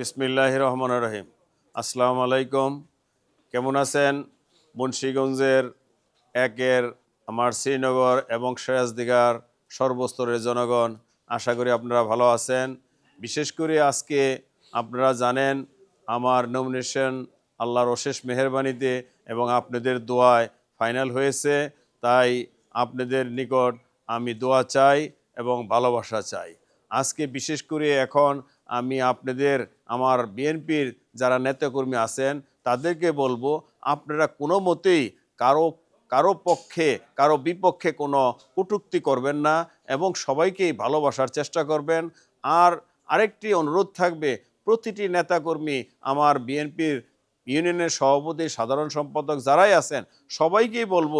বিসমিল্লাহ রহমান রহিম। আসসালামু আলাইকুম। কেমন আছেন? মুন্সীগঞ্জের একের আমার শ্রীনগর এবং সিরাজদিগার সর্বস্তরের জনগণ, আশা করি আপনারা ভালো আছেন। বিশেষ করে আজকে আপনারা জানেন, আমার নমিনেশন আল্লাহর অশেষ মেহরবানিতে এবং আপনাদের দোয়ায় ফাইনাল হয়েছে। তাই আপনাদের নিকট আমি দোয়া চাই এবং ভালোবাসা চাই। আজকে বিশেষ করে এখন আমি আপনাদের, আমার বিএনপির যারা নেতাকর্মী আছেন, তাদেরকে বলব, আপনারা কোনো মতেই কারও কারও পক্ষে, কারও বিপক্ষে কোনো কটূক্তি করবেন না এবং সবাইকেই ভালোবাসার চেষ্টা করবেন। আর আরেকটি অনুরোধ থাকবে, প্রতিটি নেতাকর্মী, আমার বিএনপির ইউনিয়নের সভাপতি, সাধারণ সম্পাদক যারাই আছেন, সবাইকেই বলব,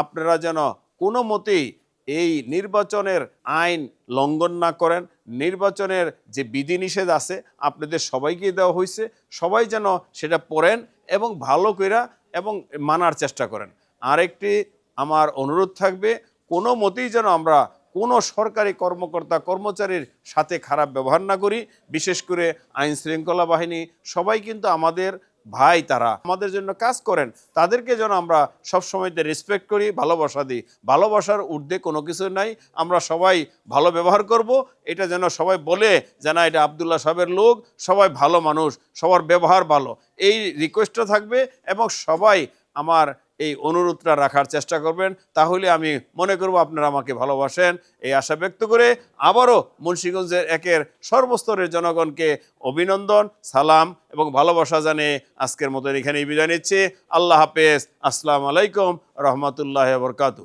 আপনারা যেন কোনো মতেই এই নির্বাচনের আইন লঙ্ঘন না করেন, নির্বাচনের যে বিধিনিষেধ আছে আপনাদের সবাইকেই দেওয়া হয়েছে, সবাই যেন সেটা পড়েন এবং ভালো কইরা এবং মানার চেষ্টা করেন। আরেকটি আমার অনুরোধ থাকবে, কোনো মতেই যেন আমরা কোনো সরকারি কর্মকর্তা, কর্মচারীর সাথে খারাপ ব্যবহার না করি, বিশেষ করে আইন শৃঙ্খলা বাহিনী, সবাই কিন্তু আমাদের ভাই, তারা আমাদের জন্য কাজ করেন, তাদেরকে যেন আমরা সব সবসময়তে রেসপেক্ট করি, ভালোবাসা দিই। ভালোবাসার ঊর্ধ্বে কোনো কিছু নাই, আমরা সবাই ভালো ব্যবহার করব, এটা যেন সবাই বলে যে, না, এটা আবদুল্লাহ সাহেবের লোক, সবাই ভালো মানুষ, সবার ব্যবহার ভালো। এই রিকোয়েস্টটা থাকবে এবং সবাই আমার এই অনুরোধটা রাখার চেষ্টা করবেন। তাহলে আমি মনে করব আপনারা আমাকে ভালোবাসেন। এই আশা ব্যক্ত করে আবারও মুন্সীগঞ্জের একের সর্বস্তরের জনগণকে অভিনন্দন, সালাম এবং ভালোবাসা জানে আজকের মতো এখানেই বিদায় নিচ্ছি। আল্লাহ হাফেজ। আসসালাম আলাইকুম। রহমতুল্লাহ বরকাতু